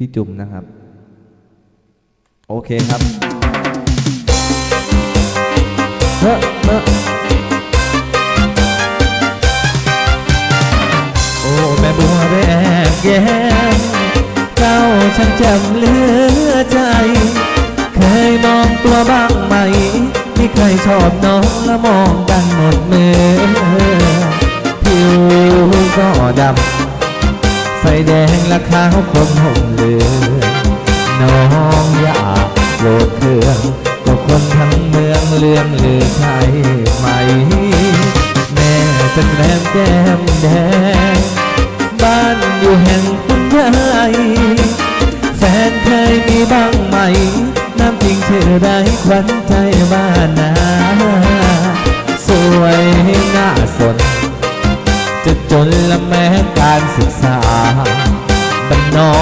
พี่จุ๋มนะครับ โอเคครับเฮ้เฮ้โอ้แม่บัวแรกแย้มเจ้าช่างจำเหลือใจ เคยมองตัวบ้างไหมมีใครชอบน้องและมองกันหมดเมื่อผิวก็ดำ ใส่แดงและขาวคนห่มเหลืองน้องอยากโกรธเครื่องก็คนทั้งเมืองเลื่อมลือใช่ไหม แม่เป็นแรมแก้มแดง บ้านอยู่แห่งคุณยายแฟนเคยมีบ้างไหม น้ำจริงชื่อได้ขวัญใจบ้านนา สวยน่าสน จนละแม้การศึกษาบ้านนอ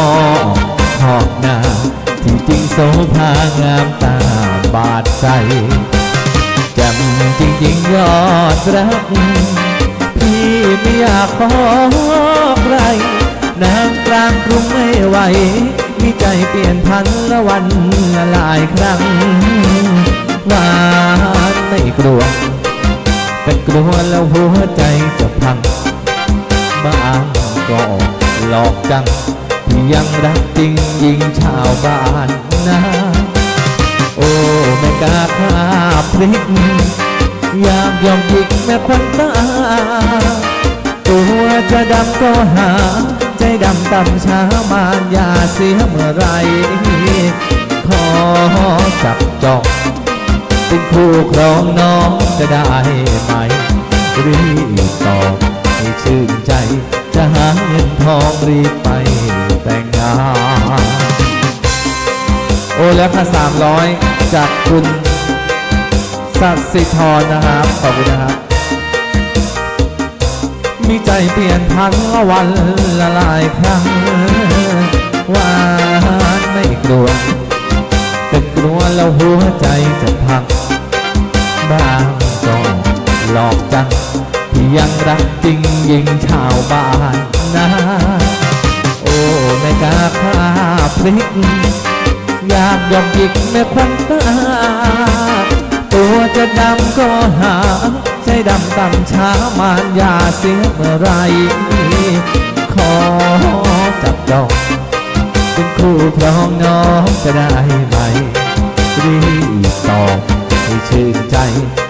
กหอกหน้า ที่จริงโสภางามตาบาดใจจำจริงๆยอดรัก พี่ไม่อยากขอใครนางกลางกรุงไม่ไหว มีใจเปลี่ยนพันละวันละหลายครั้งหวานไม่กลัว แต่กลัวแล้วหัวใจจะพัง บ้างก็หลอกจังที่ยังรักจริงยิงชาวบ้านนะโอ้แม่กาข้าพริกอยากยอมหยิกแม่ควันตาตัวจะดำก็หา ใจดำต่ำช้ามานอย่าเสียเมื่อไรขอจับจองเป็นคู่ครองน้องจะได้ไหมรีบตอบ ชื่นใจ จะหาเงินทองรีบไปแต่งงาน โอ้แล้วค่ะสามร้อยจากคุณสัตสิธรนะครับ ขอบคุณนะครับ มีใจเปลี่ยนพันละวันละหลายครั้งหวานไม่กลัวแต่กลัวแล้วหัวใจจะพังบางก็หลอกจัง ยังรักจริงยิงชาวบ้านนะโอ้แม่กาข้าพริกอยากยอมยิกแม่ควันตาตัวจะดำก็หา ใจดำต่ำช้ามานยาเสียเมื่อไร ขอจับจองเป็นคู่ครองน้องจะได้ไหมรีบตอบ ให้ชื่นใจ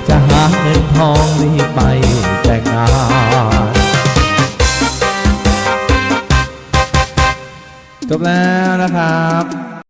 จะหาเงินทองรีบไปแต่งงานจบแล้วนะครับ